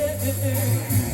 yerim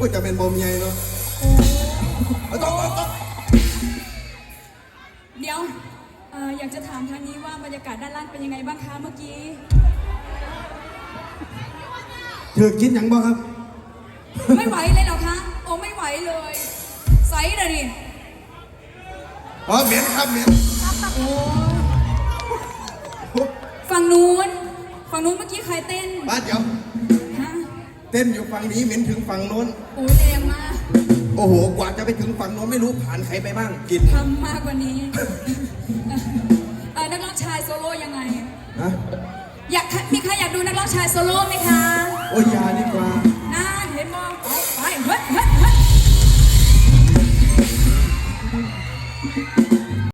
ก็จะเป็นบอมใหญ่เนาะเอาต้องต้องต้องเดี๋ยวเอ่ออยากจะถามทางนี้ว่าบรรยากาศด้านล่างเป็นยังไงบ้างคะเมื่อกี้ เธอกินหยังบ้างครับ ไม่ไหวเลยเหรอคะ โอ้ไม่ไหวเลย ใสเลยดิ อ๋อเหม็นครับเหม็น โอ้ฝั่ ฝั่งนู้นเมื่อกี้ใครเต้นบ้านเดี๋ยว ฮะเต้นอยู่ฝั่งนี้เหม็นถึงฝั่งโน้น โอ้แรงมากโอ้โห กว่าจะไปถึงฝั่งโน้นไม่รู้ผ่านใครไปบ้างกินทำมากกว่านี้เอ่อนักร้องชายโซโล่ยังไงฮะอยากมีใครอยากดูนักร้องชายโซโล่ไหมคะ โอ้ยอยาดีกว่าน่าเห็นมองอ๋อ